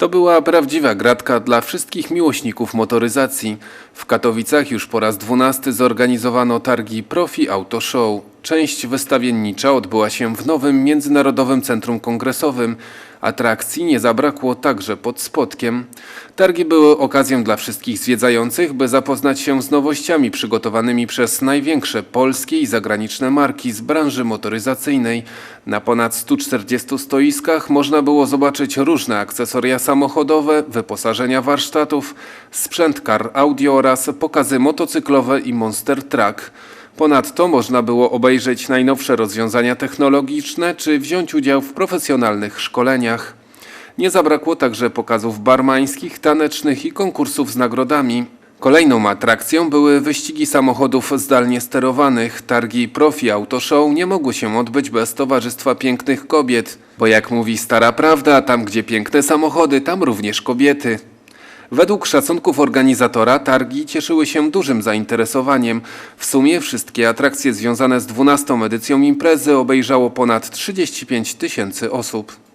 To była prawdziwa gratka dla wszystkich miłośników motoryzacji. W Katowicach już po raz dwunasty zorganizowano targi Profi Auto Show. Część wystawiennicza odbyła się w nowym Międzynarodowym Centrum Kongresowym. Atrakcji nie zabrakło także pod Spodkiem. Targi były okazją dla wszystkich zwiedzających, by zapoznać się z nowościami przygotowanymi przez największe polskie i zagraniczne marki z branży motoryzacyjnej. Na ponad 140 stoiskach można było zobaczyć różne akcesoria samochodowe, wyposażenia warsztatów, sprzęt car audio oraz pokazy motocyklowe i Monster Truck. Ponadto można było obejrzeć najnowsze rozwiązania technologiczne czy wziąć udział w profesjonalnych szkoleniach. Nie zabrakło także pokazów barmańskich, tanecznych i konkursów z nagrodami. Kolejną atrakcją były wyścigi samochodów zdalnie sterowanych. Targi Profi Auto Show nie mogły się odbyć bez Towarzystwa Pięknych Kobiet, bo jak mówi stara prawda, tam gdzie piękne samochody, tam również kobiety. Według szacunków organizatora targi cieszyły się dużym zainteresowaniem. W sumie wszystkie atrakcje związane z 12 edycją imprezy obejrzało ponad 35 tysięcy osób.